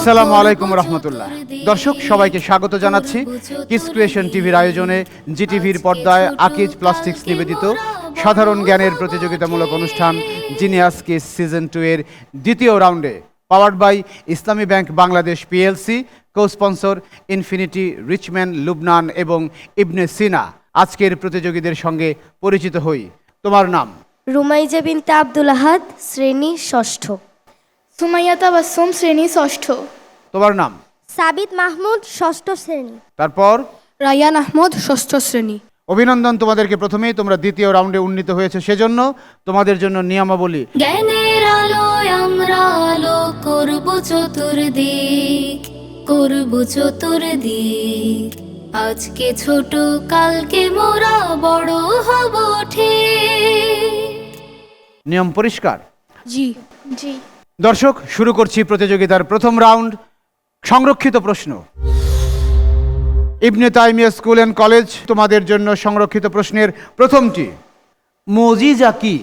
আসসালামু আলাইকুম রহমতুল্লাহ। দর্শক, সবাইকে স্বাগত জানাচ্ছি কিস ক্রিয়েশন টিভির আয়োজনে জিটিভির পর্দায় আকিজ প্লাস্টিক্স নিবেদিত সাধারণ জ্ঞানের প্রতিযোগিতামূলক অনুষ্ঠান জিনিয়াস কিস সিজন টু এর দ্বিতীয় রাউন্ডে powered by Islami bank Bangladesh PLC co sponsor Infinity Richman Lubnan এবং ইবনে সিনা আজকের প্রতিযোগীদের সঙ্গে পরিচিত হই। তোমার নাম? রুমাইজা বিনতে আব্দুল আহাদ, শ্রেণি ষষ্ঠ। সুমাইয়া তাবাসসুম শ্রেণি ষষ্ঠ। তোমার নাম? সাবিত মাহমুদ ষষ্ঠ শ্রেণি। তারপর? রায়ান আহমদ ষষ্ঠ শ্রেণি। অভিনন্দন তোমাদেরকে প্রথমেই তোমরা দ্বিতীয় রাউন্ডে উন্নীত হয়েছে সেজন্য। তোমাদের জন্য নিয়মাবলী। জ্ঞানের আলোয় আমরা আলো করব চতুর্দিক করব চতুর্দিক। আজকে ছোট কালকে মোরা বড় হব ঠিক। নিয়ম পরিষ্কার? জি। জি। দর্শক শুরু করছি প্রতিযোগিতার প্রথম রাউন্ড। সংরক্ষিত প্রশ্ন। Ibn Taimiya school and college তোমাদের জন্য সংরক্ষিত প্রশ্নের প্রথমটি মজিজা কি?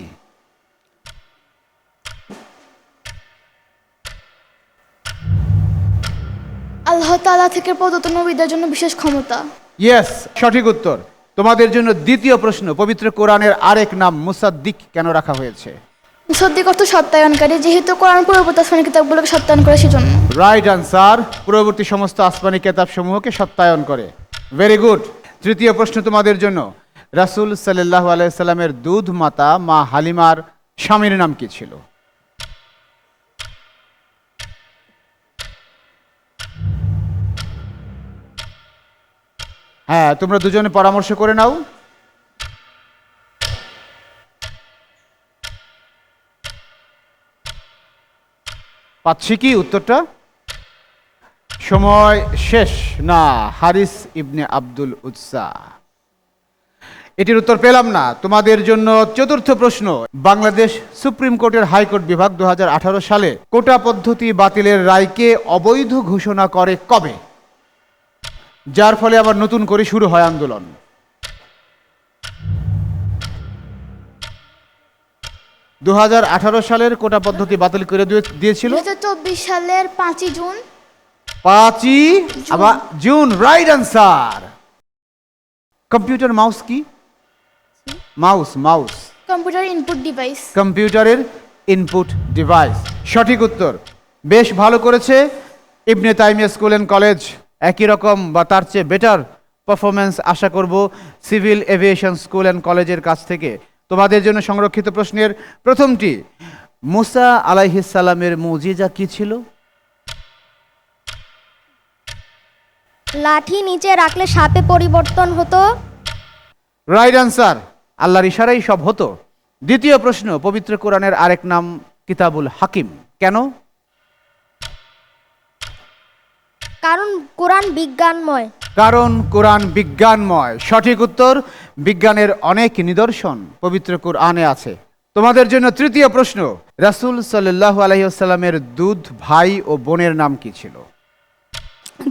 আল্লাহ তাআলা থেকে প্রদত্ত নবীদের জন্য বিশেষ ক্ষমতা। ইয়েস সঠিক উত্তর। তোমাদের জন্য দ্বিতীয় প্রশ্ন পবিত্র কোরআনের আরেক নাম মুসাদ্দিক কেন রাখা হয়েছে? মুসদ্দিক অর্থ সত্যায়নকারী, যেহেতু কোরআন পূর্ববর্তী আসমানি কিতাবগুলোকে সত্যায়ন করে সেজন্য। রাইট আনসার পূর্ববর্তী সমস্ত আসমানি কেতাব সমূহকে সত্যায়ন করে। ভেরি গুড তৃতীয় প্রশ্ন তোমাদের জন্য। রাসূল সাল্লাহ আলাইসাল্লামের দুধ মাতা মা হালিমার স্বামীর নাম কি ছিল? হ্যাঁ তোমরা দুজনে পরামর্শ করে নাও। পাচ্ছি কি উত্তরটা? সময় শেষ। না, হারিস ইবনে আব্দুল উৎসা এটির উত্তর পেলাম না। তোমাদের জন্য চতুর্থ প্রশ্ন। বাংলাদেশ সুপ্রিম কোর্টের হাইকোর্ট বিভাগ দু হাজার আঠারো সালে কোটা পদ্ধতি বাতিলের রায়কে অবৈধ ঘোষণা করে কবে? যার ফলে আবার নতুন করে শুরু হয় আন্দোলন। দু হাজার আঠারো সালের কোটা পদ্ধতি বাতিল করে দিয়ে- দিয়েছিল। দু হাজার চব্বিশ সালের পাঁচই জুন। পাঁচই আবার June right answer computer mouse কি? Mouse mouse. Computer input device. কম্পিউটারের ইনপুট ডিভাইস। সঠিক উত্তর। বেশ ভালো করেছে Ibn Taimiya school and college. একই রকম বা তার চেয়ে বেটার পারফরমেন্স আশা করব সিভিল এভিয়েশন স্কুল অ্যান্ড কলেজের কাছ থেকে। তোমাদের জন্য সংরক্ষিত প্রশ্নের প্রথমটি মুসা আলাইহিসালামের মুজিজা কি ছিল? লাঠি নিচে রাখলে সাপে পরিবর্তন হতো? রাইট আনসার আল্লাহর ইশারাই সব হতো। দ্বিতীয় প্রশ্ন পবিত্র কোরআনের আরেক নাম কিতাবুল হাকিম। কেন? কারণ কোরআন বিজ্ঞানময়। কারণ কোরআন বিজ্ঞানময়। সঠিক উত্তর বিজ্ঞানের অনেক নিদর্শন পবিত্র কোরআনে আছে। তোমাদের জন্য তৃতীয় প্রশ্ন রাসূল সাল্লাহ আলহিহাস্লামের দুধ ভাই ও বোনের নাম কি ছিল?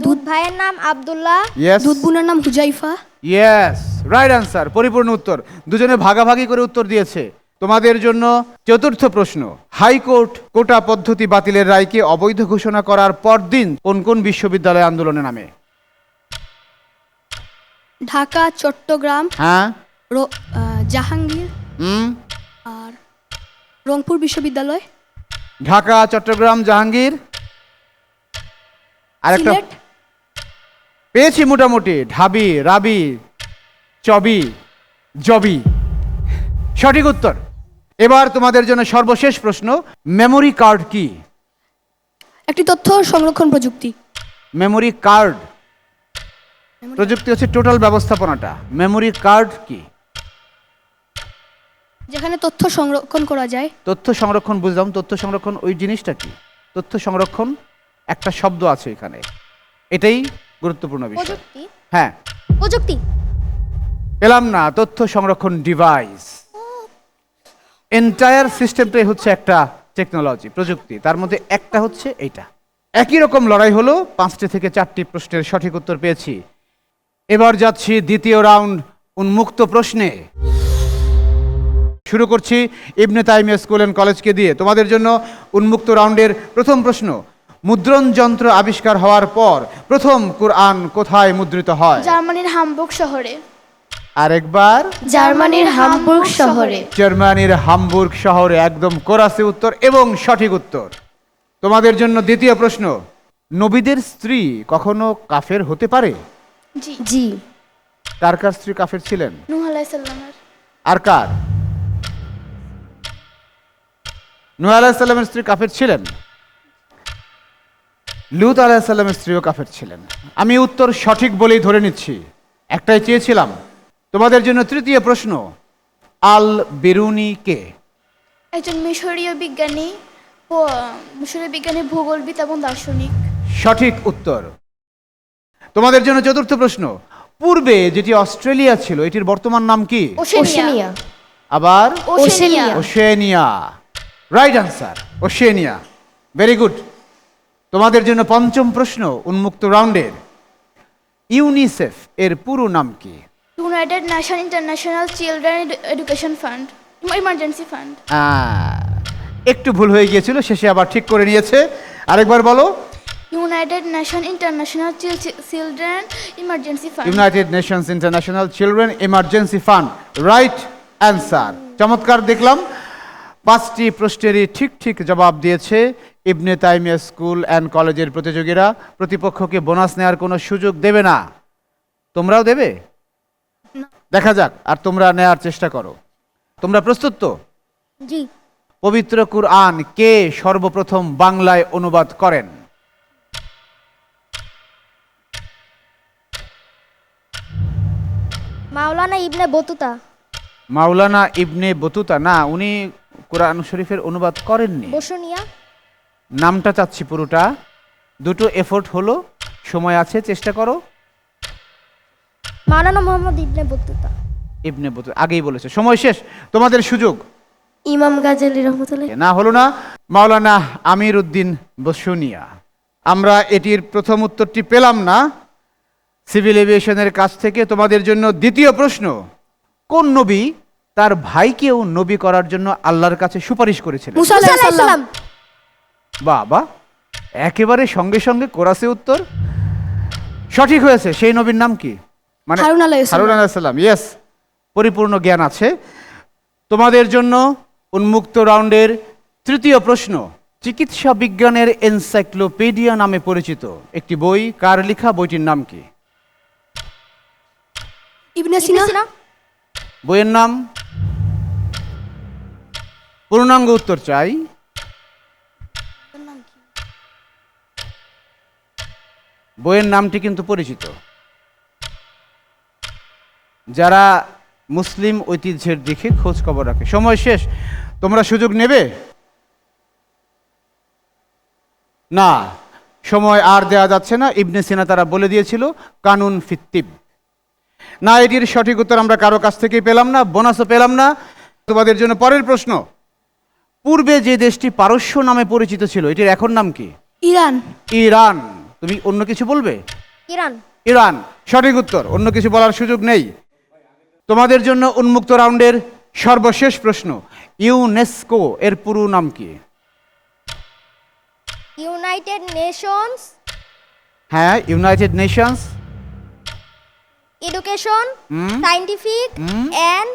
দুধ ভাইয়ের নাম আব্দুল্লাহ দুধ বোনের নাম হুজাইফা। ইয়েস রাইট আনসার পরিপূর্ণ উত্তর। দুজনে ভাগাভাগি করে উত্তর দিয়েছে। তোমাদের জন্য চতুর্থ প্রশ্ন হাইকোর্ট কোটা পদ্ধতি বাতিলের রায়কে অবৈধ ঘোষণা করার পরদিন কোন কোন বিশ্ববিদ্যালয় আন্দোলনে নামে? ঢাকা চট্টগ্রাম হ্যাঁ। র- আহ, জাহাঙ্গীর হুম। আর রংপুর বিশ্ববিদ্যালয়। ঢাকা চট্টগ্রাম জাহাঙ্গীর। আরেকটা সিলেট। পেয়েছি মোটামুটি। ঢাবি রাবি চবি জবি। সঠিক উত্তর। এবার তোমাদের জন্য সর্বশেষ প্রশ্ন মেমোরি কার্ড কি? একটি তথ্য সংরক্ষণ প্রযুক্তি। মেমোরি কার্ড প্রযুক্তি হচ্ছে টোটাল ব্যবস্থাপনাটা। মেমোরি কার্ড কি? যেখানে তথ্য সংরক্ষণ করা যায়। তথ্য সংরক্ষণ বুঝলাম তথ্য সংরক্ষণ ওই জিনিসটা কি? তথ্য সংরক্ষণ একটা শব্দ আছে এখানে। এটাই গুরুত্বপূর্ণ বিষয়। প্রযুক্তি? হ্যাঁ। প্রযুক্তি? পেলাম না তথ্য সংরক্ষণ ডিভাইস। এন্টায়ার সিস্টেমটাই হচ্ছে একটা টেকনোলজি প্রযুক্তি। তার মধ্যে একটা হচ্ছে এইটা। একই রকম লড়াই হলো পাঁচটি থেকে চারটি প্রশ্নের সঠিক উত্তর পেয়েছি। এবার যাচ্ছি দ্বিতীয় রাউন্ড উন্মুক্ত প্রশ্নে। শুরু করছি ইবনে তাইমিয়া স্কুল অ্যান্ড কলেজকে দিয়ে। তোমাদের জন্য উন্মুক্ত রাউন্ডের প্রথম প্রশ্ন মুদ্রণ যন্ত্র আবিষ্কার হওয়ার পর প্রথম কোরআন কোথায় মুদ্রিত হয়? জার্মানির হামবুর্গ শহরে। আরেকবার। জার্মানির হামবুর্গ শহরে। জার্মানির হামবুর্গ শহরে একদম কোরাসি উত্তর এবং সঠিক উত্তর। তোমাদের জন্য দ্বিতীয় প্রশ্ন নবীদের স্ত্রী কখনো কাফের হতে পারে? জি। জি। কার কার স্ত্রী কাফের ছিলেন? নূহ আর। কার? নূহ স্ত্রী কাফের ছিলেন? লুত আলাহিসাল্লামের স্ত্রীও কাফের ছিলেন। আমি উত্তর সঠিক বলেই ধরে নিচ্ছি। একটাই চেয়েছিলাম। তোমাদের জন্য তৃতীয় প্রশ্ন আল বেরুনি কে? একজন মিশরীয় বিজ্ঞানী মিশরীয় বিজ্ঞানী ভূগোলবিদ এবং দার্শনিক। সঠিক উত্তর। তোমাদের জন্য চতুর্থ প্রশ্ন। পূর্বে যেটি অস্ট্রেলিয়া ছিল এটির বর্তমান নাম কি? ওশেনিয়া। আবার? Oceania. Oceania. Right answer Oceania. Very good তোমাদের জন্য পঞ্চম প্রশ্ন উন্মুক্ত রাউন্ডের। ইউনিসেফ এর পুরো নাম কি? United Nation international children education fund emergency fund. Ah, একটু ভুল হয়ে গিয়েছিল শেষে আবার ঠিক করে নিয়েছে। আরেকবার বলো। United Nation international children emergency fund United Nations international children emergency fund right answer চমৎকার দেখলাম। পাঁচটি প্রশ্নেরই ঠিক ঠিক জবাব দিয়েছে ইবনে তাইমিয়া স্কুল অ্যান্ড কলেজের প্রতিযোগীরা। প্রতিপক্ষকে বোনাস নেওয়ার কোনো সুযোগ দেবে না। তোমরাও দেবে? দেখা যাক আর তোমরা নেয়ার চেষ্টা করো। তোমরা প্রস্তুত তো? জি। পবিত্র কুরআন কে সর্বপ্রথম বাংলায় অনুবাদ করেন? মাওলানা ইবনে বতুতা। মাওলানা ইবনে বতুতা না উনি কোরআন শরীফের অনুবাদ করেননি। বসুনিয়া নামটা চাচ্ছি পুরোটা। দুটো এফোর্ট হলো সময় আছে চেষ্টা করো। Maulana Mohammad Ibn Battuta. Ibn Battuta আগেই বলেছে। সময় শেষ তোমাদের সুযোগ। ইমাম গাজেলি রহমতুল্লাহ। না হলো না মাওলানা আমির উদ্দিন বসুনিয়া আমরা এটির প্রথম উত্তরটি পেলাম না। সিভিল এভিয়েশনের কাছ থেকে তোমাদের জন্য দ্বিতীয় প্রশ্ন কোন নবী তার ভাইকেও নবী করার জন্য আল্লাহর কাছে সুপারিশ করেছিলেন? মুসা আলাইহিস বাবা একেবারে সঙ্গে সঙ্গে কোরাসে উত্তর? সঠিক হয়েছে সেই নবীর নাম কি? মানে। হারুন আলাইসাল্লাম ইয়েস পরিপূর্ণ জ্ঞান আছে। তোমাদের জন্য উন্মুক্ত রাউন্ডের তৃতীয় প্রশ্ন চিকিৎসা বিজ্ঞানের এনসাইক্লোপিডিয়া নামে পরিচিত একটি বই কার লেখা বইটির নাম কি? ইবনে সিনা? বইয়ের নাম? পূর্ণাঙ্গ উত্তর চাই। বইয়ের নামটি কিন্তু পরিচিত। যারা মুসলিম ঐতিহ্যের দিকে খোঁজ খবর রাখে। সময় শেষ। তোমরা সুযোগ নেবে? না। সময় আর দেওয়া যাচ্ছে না। ইবনে সিনা তারা বলে দিয়েছিল কানুন ফিত্তিব। না এটির সঠিক উত্তর আমরা কারও কাছ থেকেই পেলাম না বোনাসও পেলাম না। তোমাদের জন্য পরের প্রশ্ন পূর্বে যে দেশটি পারস্য নামে পরিচিত ছিল এটির এখন নাম কি? ইরান। ইরান। তুমি অন্য কিছু বলবে? ইরান। ইরান। সঠিক উত্তর অন্য কিছু বলার সুযোগ নেই। তোমাদের জন্য উন্মুক্ত রাউন্ডের সর্বশেষ প্রশ্ন ইউনেস্কো এর পুরো নাম কি? United Nations. হ্যাঁ United Nations. Education. Scientific. And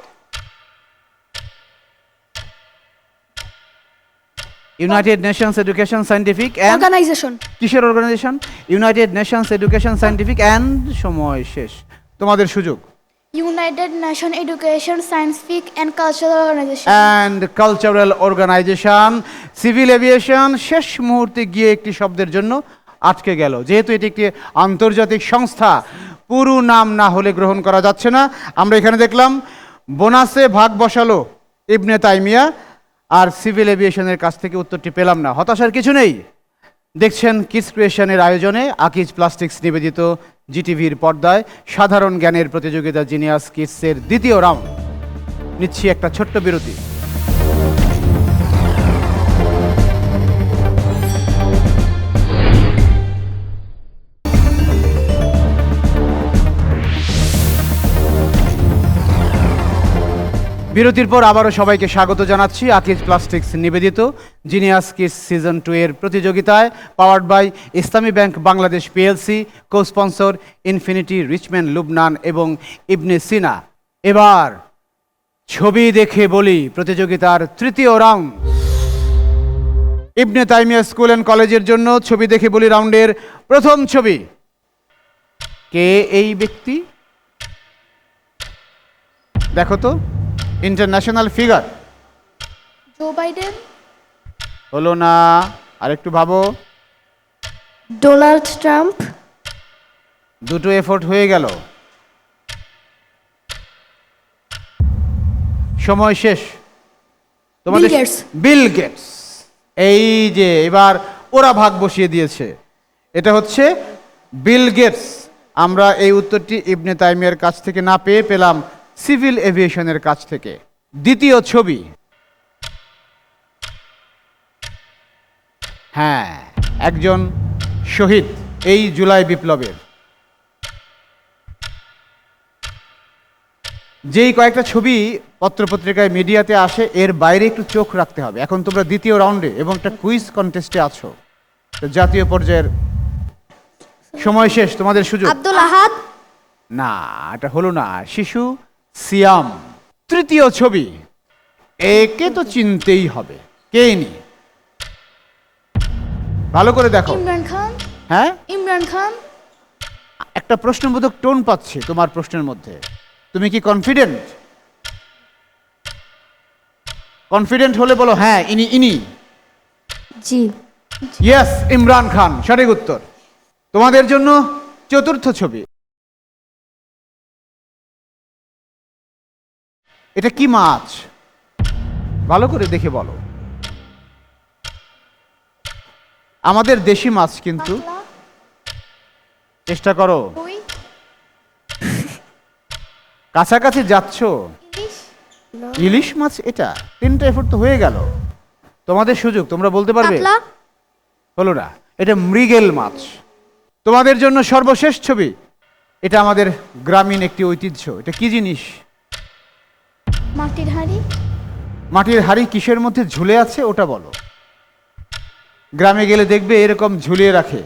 United Nations education scientific and organization কিসের organization United Nations education scientific and সময় শেষ। তোমাদের সুযোগ। United Nation education scientific and cultural organization and cultural organization civil aviation শেষ মুহূর্তে গিয়ে একটি শব্দের জন্য আটকে গেল। যেহেতু এটি একটি আন্তর্জাতিক সংস্থা পুরো নাম না হলে গ্রহণ করা যাচ্ছে না। আমরা এখানে দেখলাম, বোনাসে ভাগ বসালো ইবনে তাইমিয়া আর সিভিল এভিয়েশনের কাছ থেকে উত্তরটি পেলাম না। হতাশার কিছু নেই। দেখছেন কিস ক্রিয়েশনের আয়োজনে আকিজ প্লাস্টিক্স নিবেদিত জিটিভির পর্দায় সাধারণ জ্ঞানের প্রতিযোগিতা জিনিয়াস কিসের দ্বিতীয় রাউন্ড। নিচ্ছি একটা ছোট্ট বিরতি। বিরতির পর আবারও সবাইকে স্বাগত জানাচ্ছি আকিজ প্লাস্টিক্স নিবেদিত জিনিয়াস কিস সিজন টু এর প্রতিযোগিতায় powered by Islami bank Bangladesh PLC co sponsor Infinity Richman Lubnan এবং ইবনে সিনা এবার ছবি দেখে বলি প্রতিযোগিতার তৃতীয় round Ibn Taimiya school and কলেজের জন্য ছবি দেখে বলি রাউন্ডের প্রথম ছবি। কে এই ব্যক্তি? দেখো তো। ইন্টারন্যাশনাল ফিগার জো বাইডেন হলো না আরেকটু ভাবো। ডোনাল্ড ট্রাম্প দুটো এফোর্ট হয়ে গেল। সময় শেষ। তোমাদের বিল গেটস এই যে এবার ওরা ভাগ বসিয়ে দিয়েছে। এটা হচ্ছে বিল গেটস আমরা এই উত্তরটি ইবনে তাইমিয়ার কাছ থেকে না পেয়ে পেলাম। সিভিল এভিয়েশনের কাছ থেকে। দ্বিতীয় ছবি। হ্যাঁ একজন শহীদ এই জুলাই বিপ্লবের। যেই কয়েকটা ছবি পত্রপত্রিকায় মিডিয়াতে আসে এর বাইরে একটু চোখ রাখতে হবে। এখন তোমরা দ্বিতীয় রাউন্ডে এবং একটা কুইজ কন্টেস্টে আছো। তো জাতীয় পর্যায়ের সময় শেষ তোমাদের সুযোগ। আব্দুল আহাদ? না এটা হলো না। শিশু সিয়াম তৃতীয় ছবি। একে তো চিনতেই হবে। কে নি ভালো করে দেখো। ইমরান খান? হ্যাঁ? ইমরান খান? একটা প্রশ্নবোধক টোন পাচ্ছি তোমার প্রশ্নের মধ্যে। তুমি কি কনফিডেন্ট কনফিডেন্ট হলে বলো হ্যাঁ ইনি ইনি। জি। ইয়েস ইমরান খান সঠিক উত্তর। তোমাদের জন্য চতুর্থ ছবি। এটা কি মাছ? ভালো করে দেখে বলো। আমাদের দেশি মাছ কিন্তু চেষ্টা করো। কাছাকাছি যাচ্ছ? ইলিশ? মাছ এটা? তিনটা এফোর্ট তো হয়ে গেল। তোমাদের সুযোগ তোমরা বলতে পারবে? হলো না। এটা মৃগেল মাছ। তোমাদের জন্য সর্বশেষ ছবি। এটা আমাদের গ্রামীণ একটি ঐতিহ্য। এটা কি জিনিস? মাটির হাঁড়ি? মাটির হাড়ি কিসের মধ্যে ঝুলে আছে ওটা বলো। গ্রামে গেলে দেখবে এরকম ঝুলিয়ে রাখে।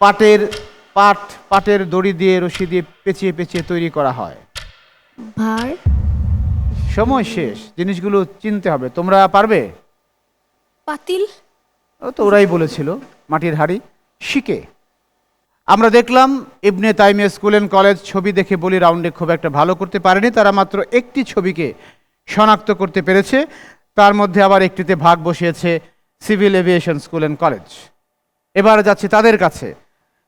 পাটের পাট পাটের দড়ি দিয়ে রশি দিয়ে পেঁচিয়ে পেঁচিয়ে তৈরি করা হয়। ভার? সময় শেষ জিনিসগুলো চিনতে হবে। তোমরা পারবে? পাতিল? ও তো ওরাই বলেছিল মাটির হাড়ি শিকে আমরা দেখলাম Ibn Taimiya school and college ছবি দেখে বলি রাউন্ডে খুব একটা ভালো করতে পারেনি তারা মাত্র একটি ছবিকে শনাক্ত করতে পেরেছে। তার মধ্যে আবার একটিতে ভাগ বসিয়েছে civil aviation school and college. এবার যাচ্ছে তাদের কাছে।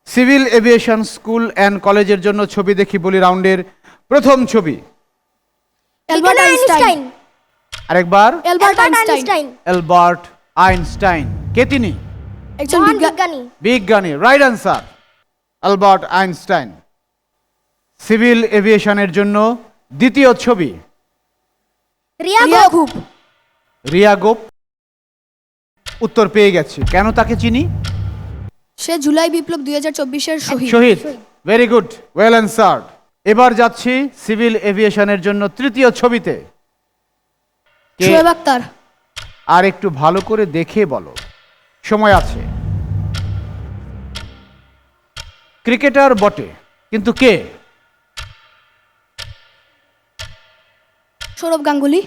সিভিল এভিয়েশন স্কুল অ্যান্ড কলেজের জন্য ছবি দেখি বলি রাউন্ডের প্রথম ছবি। আরেকবার। Albert Einstein. কে তিনি? বিজ্ঞানী। Right answer Albert Einstein. Civil এভিয়েশনের জন্য দ্বিতীয় ছবি। রিয়া গুপ। গোপ। উত্তর পেয়ে গেছি। কেন তাকে চিনি? সে জুলাই বিপ্লব দুই হাজার চব্বিশের শহীদ। শহীদ। ভেরি গুড ওয়েল অ্যান্সার্ড এবার যাচ্ছি সিভিল এভিয়েশনের জন্য তৃতীয় ছবিতে। কে- শোয়েব আক্তার। আর একটু ভালো করে দেখে বলো। সময় আছে। ক্রিকেটার বটে কিন্তু কে? সৌরভ গাঙ্গুলি।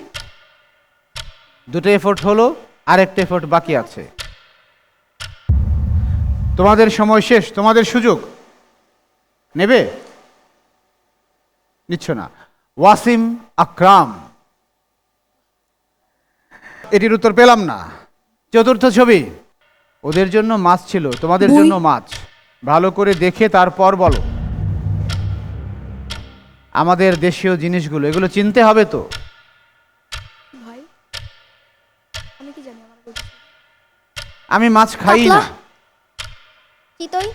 দুটো এফোর্ট হলো আরেকটা এফোর্ট বাকি আছে। তোমাদের সময় শেষ তোমাদের সুযোগ। নেবে? নিচ্ছ না। ওয়াসিম আকরাম। এটির উত্তর পেলাম না। চতুর্থ ছবি। ওদের জন্য মাছ ছিল তোমাদের জন্য মাছ। ভালো করে দেখে তারপর বলো। আমাদের দেশীয় জিনিসগুলো এগুলো চিনতে হবে তো? আমি কি জানি আমার বলতে। আমি মাছ খাই না? চিতই?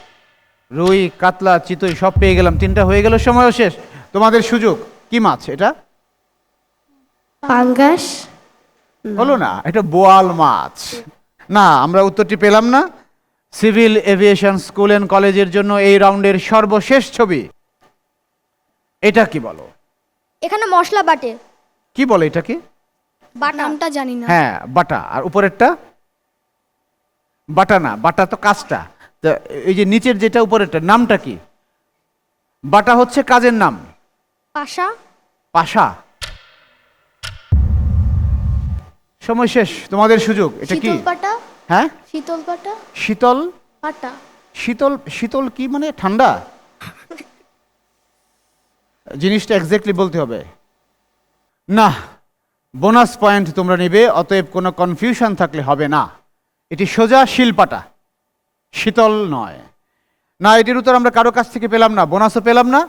রুই কাতলা চিতই সব পেয়ে গেলাম। তিনটা হয়ে গেল সময়ও শেষ। তোমাদের সুযোগ। কি মাছ এটা? পাঙ্গাস। হলো না এটা বোয়াল মাছ। না আমরা উত্তরটি পেলাম না। সিভিল এভিয়েশন স্কুল অ্যান্ড কলেজের জন্য এই রাউন্ডের সর্বশেষ ছবি। এটা কি বলো? এখানে মশলা বাটে। কি বলে এটাকে বাটা। নামটা জানি না। হ্যাঁ বাটা। আর উপরেরটা? বাটা না বাটা তো কাজটা। তা এই যে নিচের যেটা উপরেরটা নামটা কি? বাটা হচ্ছে কাজের নাম। পাশা। পাশা। সময় শেষ তোমাদের সুযোগ। এটা কি? পাটা। হ্যাঁ? শীতল পাটা? শীতল? পাটা। শীতল শীতল কি মানে? ঠান্ডা? জিনিসটা এক্স্যাক্টলি বলতে হবে। না বোনাস পয়েন্ট তোমরা নেবে অতএব কোনো কনফিউশন থাকলে হবে না। এটি সোজা শিলপাটা শীতল নয়। না এটির উত্তর আমরা কারও কাছ থেকে পেলাম না বোনাসও পেলাম না।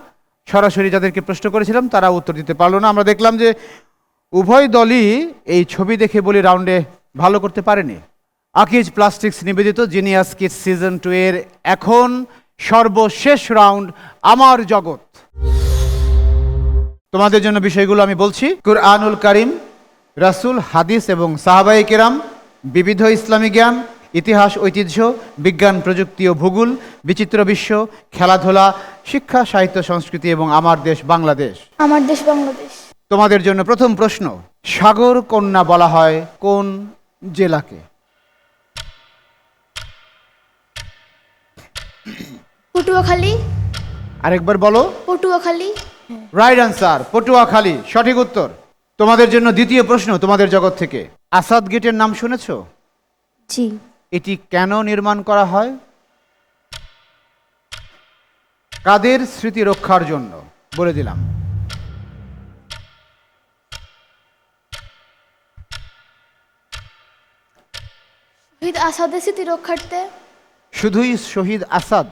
সরাসরি যাদেরকে প্রশ্ন করেছিলাম তারা উত্তর দিতে পারল না। আমরা দেখলাম যে উভয় দলই এই ছবি দেখে বলি রাউন্ডে ভালো করতে পারেনি। আকিজ প্লাস্টিক্স নিবেদিত জিনিয়াস কিড সিজন টু এর এখন সর্বশেষ রাউন্ড আমার জগৎ। তোমাদের জন্য বিষয়গুলো আমি বলছি। কুরআনুল কারিম রাসূল হাদিস এবং সাহাবাই কেরাম বিবিধ ইসলামী জ্ঞান ইতিহাস ঐতিহ্য বিজ্ঞান প্রযুক্তি ও ভূগোল বিচিত্র বিশ্ব খেলাধুলা শিক্ষা সাহিত্য সংস্কৃতি এবং আমার দেশ বাংলাদেশ। আমার দেশ বাংলাদেশ। তোমাদের জন্য প্রথম প্রশ্ন সাগর কন্যা বলা হয় কোন জেলাকে? পটুয়াখালী। আরেকবার বলো। পটুয়াখালী। রাইট আনসার পটুয়াখালী সঠিক উত্তর। তোমাদের জন্য দ্বিতীয় প্রশ্ন তোমাদের জগৎ থেকে। আসাদ গেটের নাম শুনেছো? জি। এটি কেন নির্মাণ করা হয়? কাদের স্মৃতি রক্ষার জন্য? বলে দিলাম। আসাদের স্মৃতি রক্ষার্থে শুধুই শহীদ আসাদ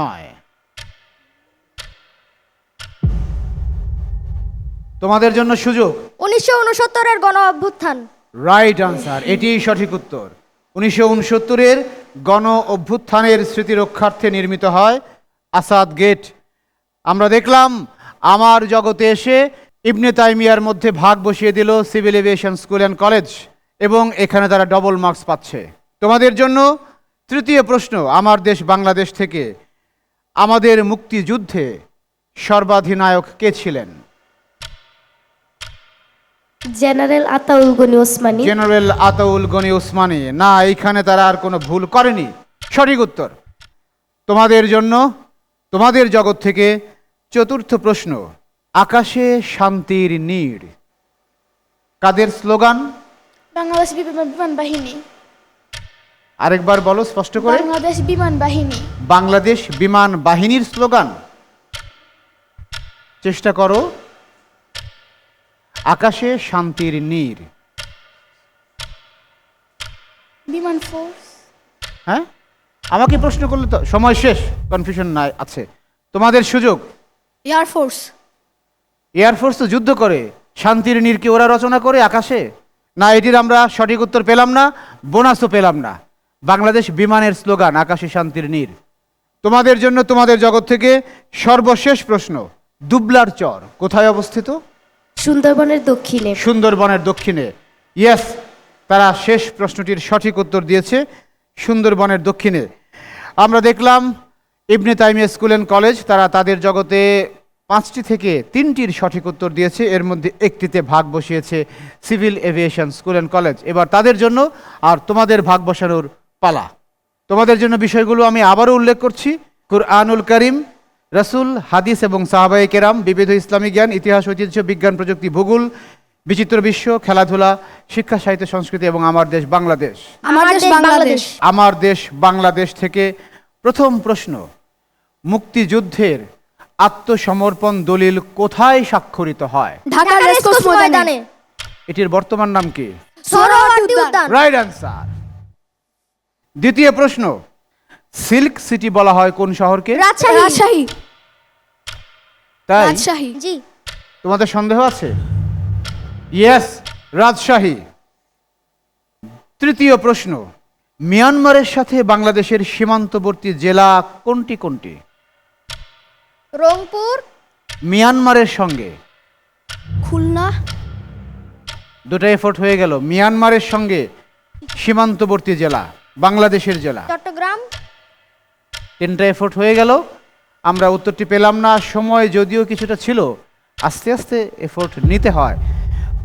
নয়। তোমাদের জন্য সুযোগ। উনিশশো উনসত্তরের গণ অভ্যুত্থান। রাইট আনসার এটিই সঠিক উত্তর। উনিশশো উনসত্তরের গণ অভ্যুত্থানের স্মৃতি রক্ষার্থে নির্মিত হয় আসাদ গেট। আমরা দেখলাম আমার জগতে এসে ইবনে তাইমিয়ার মধ্যে ভাগ বসিয়ে দিল civil aviation school and college এবং এখানে তারা ডবল মার্কস পাচ্ছে। তোমাদের জন্য তৃতীয় প্রশ্ন আমার দেশ বাংলাদেশ থেকে আমাদের মুক্তিযুদ্ধে সর্বাধিনায়ক কে ছিলেন? জেনারেল আতাউল গনি ওসমানী। জেনারেল আতাউল গনি ওসমানী। না এইখানে তারা আর কোনো ভুল করেনি। সঠিক উত্তর। তোমাদের জন্য তোমাদের জগৎ থেকে চতুর্থ প্রশ্ন আকাশে শান্তির নীড়। কাদের স্লোগান? বাংলাদেশ বিমান বিমান বাহিনী। আরেকবার বলো স্পষ্ট করে। বাংলাদেশ বিমান বাহিনী। বাংলাদেশ বিমান বাহিনীর স্লোগান। চেষ্টা করো। আকাশে শান্তির নীড় বিমান ফোর্স হ্যাঁ? আমাকে প্রশ্ন করলে তো সময় শেষ কনফিউশন নাই আছে। তোমাদের সুযোগ। এয়ারফোর্স এয়ারফোর্স তো যুদ্ধ করে। শান্তির নীরকে ওরা রচনা করে আকাশে। না এটির আমরা সঠিক উত্তর পেলাম না বোনাসও পেলাম না। বাংলাদেশ বিমানের স্লোগান আকাশে শান্তির নীর। তোমাদের জন্য তোমাদের জগৎ থেকে সর্বশেষ প্রশ্ন দুবলার চর কোথায় অবস্থিত? সুন্দরবনের দক্ষিণে। সুন্দরবনের দক্ষিণে। ইয়েস তারা শেষ প্রশ্নটির সঠিক উত্তর দিয়েছে সুন্দরবনের দক্ষিণে। আমরা দেখলাম Ibn Taimiya school and college তারা তাদের জগতে পাঁচটি থেকে তিনটির সঠিক উত্তর দিয়েছে। এর মধ্যে একটিতে ভাগ বসিয়েছে civil aviation school and college. এবার তাদের জন্য আর তোমাদের ভাগ বসানোর পালা। তোমাদের জন্য বিষয়গুলো আমি আবারও উল্লেখ করছি। কুরআনুল করিম রসুল হাদিস এবং সাহাবাই কেরাম বিবিধ ইসলামী জ্ঞান ইতিহাস ঐতিহ্য বিজ্ঞান প্রযুক্তি ভূগোল বিচিত্র বিশ্ব খেলাধুলা শিক্ষা সাহিত্য সংস্কৃতি এবং আমার দেশ বাংলাদেশ। আমার দেশ বাংলাদেশ। আমার দেশ বাংলাদেশ থেকে প্রথম প্রশ্ন মুক্তিযুদ্ধের আত্মসমর্পণ দলিল কোথায় স্বাক্ষরিত হয়? ঢাকা ময়দানে। এটির বর্তমান নাম কি? রাইট অ্যান্সার দ্বিতীয় প্রশ্ন সিল্ক সিটি বলা হয় কোন শহরকে? রাজশাহী। রাজশাহী। তাই? রাজশাহী। জি। তোমাদের সন্দেহ আছে? ইয়েস রাজশাহী। তৃতীয় প্রশ্ন মিয়ানমারের সাথে বাংলাদেশের সীমান্তবর্তী জেলা কোনটি কোনটি? রংপুর। মিয়ানমারের সঙ্গে। খুলনা। দুটো এফোর্ট হয়ে গেল। মিয়ানমারের সঙ্গে সীমান্তবর্তী জেলা। বাংলাদেশের জেলা। চট্টগ্রাম। তিনটা এফোর্ট হয়ে গেল। আমরা উত্তরটি পেলাম না। সময় যদিও কিছুটা ছিল আস্তে আস্তে এফোর্ট নিতে হয়।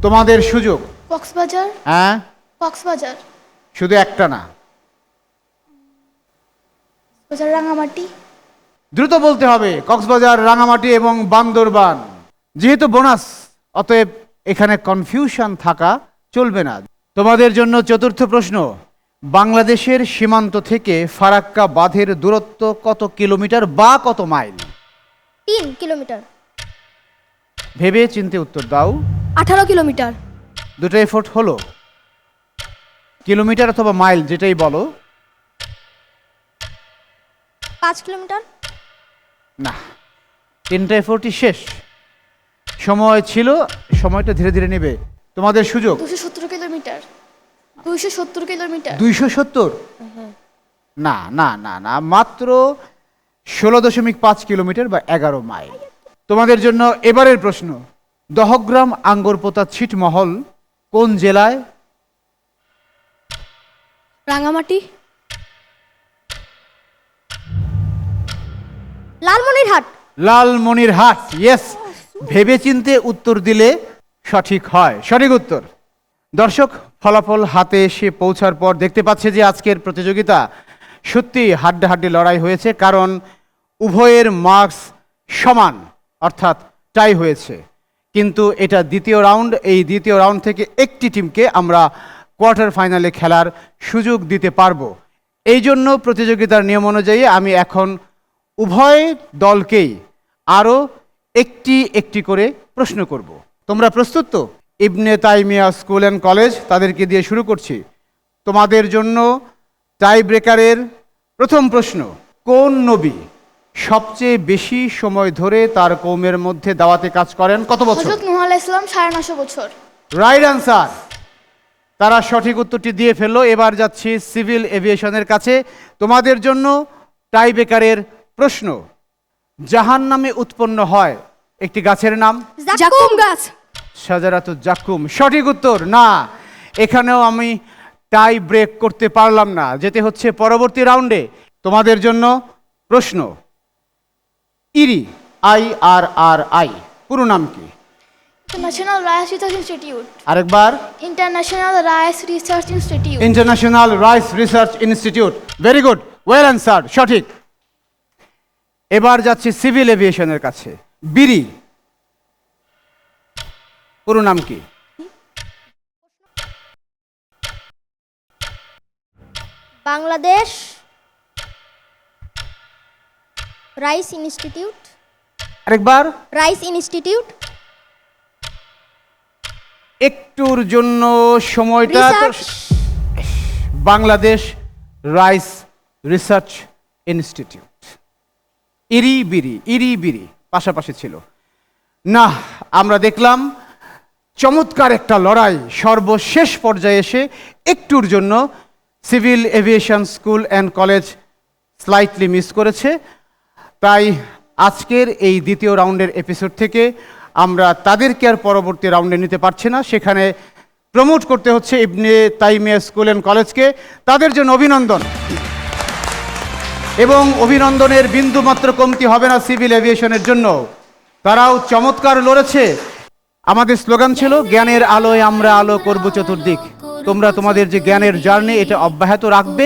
তোমাদের সুযোগ। কক্সবাজার। হ্যাঁ? কক্সবাজার। শুধু একটা না। রাঙামাটি। দ্রুত বলতে হবে কক্সবাজার রাঙামাটি এবং বান্দরবান। যেহেতু বোনাস অতএব এখানে কনফিউশন থাকা চলবে না। তোমাদের জন্য চতুর্থ প্রশ্ন। বাংলাদেশের সীমান্ত থেকে ফারাক্কা বাঁধের দূরত্ব কত কিলোমিটার বা কত মাইল? তিন কিলোমিটার। ভেবে চিনতে উত্তর দাও। আঠারো কিলোমিটার। দুটো এফোর্ট হলো। কিলোমিটার অথবা মাইল যেটাই বলো। পাঁচ কিলোমিটার। না তিনটা এফোর্টই শেষ। সময় ছিল সময়টা ধীরে ধীরে নেবে। তোমাদের সুযোগ। দুশো সত্তর কিলোমিটার। দুইশো সত্তর কিলোমিটার। দুইশো সত্তর? না না না না মাত্র ষোলো দশমিক পাঁচ কিলোমিটার বা এগারো মাইল। তোমাদের জন্য এবারের প্রশ্ন দহগ্রাম আঙ্গরপোতা ছিটমহল কোন জেলায়? রাঙামাটি। লালমনিরহাট। লালমনিরহাট ইয়েস ভেবেচিন্তে উত্তর দিলে সঠিক হয়। সঠিক উত্তর। দর্শক ফলাফল হাতে এসে পৌঁছার পর দেখতে পাচ্ছে যে আজকের প্রতিযোগিতা সত্যি হাড্ডাহাড্ডি লড়াই হয়েছে, কারণ উভয়ের মার্কস সমান, অর্থাৎ টাই হয়েছে। কিন্তু এটা দ্বিতীয় রাউন্ড, এই দ্বিতীয় রাউন্ড থেকে একটি টিমকে আমরা কোয়ার্টার ফাইনালে খেলার সুযোগ দিতে পারব। এই জন্য প্রতিযোগিতার নিয়ম অনুযায়ী আমি এখন উভয় দলকেই আরও একটি একটি করে প্রশ্ন করব। তোমরা প্রস্তুত তো? Ibn Taimiya school and college তাদেরকে দিয়ে শুরু করছি। তোমাদের জন্য টাই ব্রেকারের প্রথম প্রশ্ন কোন নবী সবচেয়ে বেশি সময় ধরে তার কৌমের মধ্যে দাওয়াতে কাজ করেন? কত বছর? নুহ ইসলাম সাড়ে নশো বছর। রাইট আনসার তারা সঠিক উত্তরটি দিয়ে ফেলল। এবার যাচ্ছি সিভিল এভিয়েশনের কাছে। তোমাদের জন্য টাই বেকারের প্রশ্ন জাহান নামে উৎপন্ন হয় একটি গাছের নাম? জাকুম গাছ। সাজারাত জাকুম। সঠিক উত্তর না। এখানেও আমি টাই ব্রেক করতে পারলাম না। যেতে হচ্ছে পরবর্তী রাউন্ডে। তোমাদের জন্য প্রশ্ন। ইরি আই আর আর আই পুরো নাম কি? International rice research institute. আরেকবার। International rice research institute. International rice research institute. Very good well answer সঠিক। এবার যাচ্ছি সিভিল এভিয়েশনের কাছে। বিরি পুরো নাম কি? Bangladesh rice institute. আরেকবার। Rice institute. একটুর জন্য সময়টা বাংলাদেশ রাইস রিসার্চ ইনস্টিটিউট। ইরি বিরি ইরি বিরি পাশাপাশি ছিল। না আমরা দেখলাম চমৎকার একটা লড়াই সর্বশেষ পর্যায়ে এসে একটুর জন্য civil aviation school and college slightly miss করেছে। তাই আজকের এই দ্বিতীয় রাউন্ডের এপিসোড থেকে আমরা তাদেরকে আর পরবর্তী রাউন্ডে নিতে পারছি না। সেখানে প্রমোট করতে হচ্ছে ইবনে তাইমিয়া স্কুল অ্যান্ড কলেজকে। তাদের জন্য অভিনন্দন। এবং অভিনন্দনের বিন্দু মাত্র কমতি হবে না সিভিল এভিয়েশনের জন্য। তারাও চমৎকার লড়েছে। আমাদের স্লোগান ছিল, জ্ঞানের আলোয় আমরা আলো করব চতুর্দিক। তোমরা তোমাদের যে জ্ঞানের জার্নি, এটা অব্যাহত রাখবে।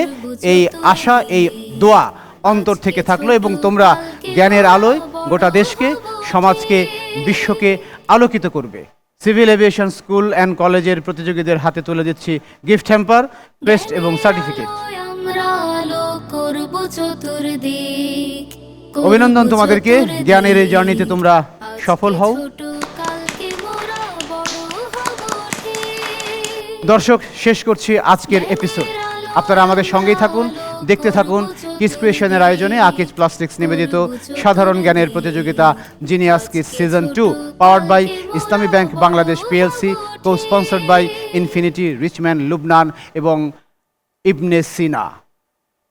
এই আশা, এই দোয়া অন্তর থেকে থাকল এবং তোমরা জ্ঞানের আলোয় গোটা দেশকে, সমাজকে, বিশ্বকে আলোকিত করবে। সিভিল এভিয়েশন স্কুল অ্যান্ড কলেজের প্রতিযোগীদের হাতে তুলে দিচ্ছি গিফট হ্যাম্পার ক্রেস্ট এবং সার্টিফিকেট। অভিনন্দন তোমাদেরকে। জ্ঞানের এই জার্নিতে তোমরা সফল হও। দর্শক, শেষ করছি আজকের এপিসোড আপনারা আমাদের সঙ্গেই থাকুন, দেখতে থাকুন কিস ক্রিয়েশনের আয়োজনে আকিজ প্লাস্টিক্স নিবেদিত সাধারণ জ্ঞানের প্রতিযোগিতা genius kids season two powered by Islami bank Bangladesh PLC co sponsored by Infinity Richman Lubnan এবং ইবনে সিনা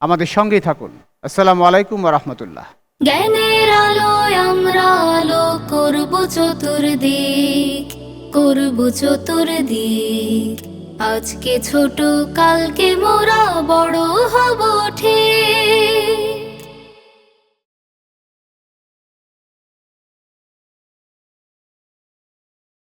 আমাদের সঙ্গেই থাকুন। আসসালামু আলাইকুম রহমতুল্লাহ। জ্ঞানের আলোয় আমরা আলো করব চতুর্দিক করব চতুর্দিক। আজকে ছোট কালকে মোরা বড় হব ঠিক।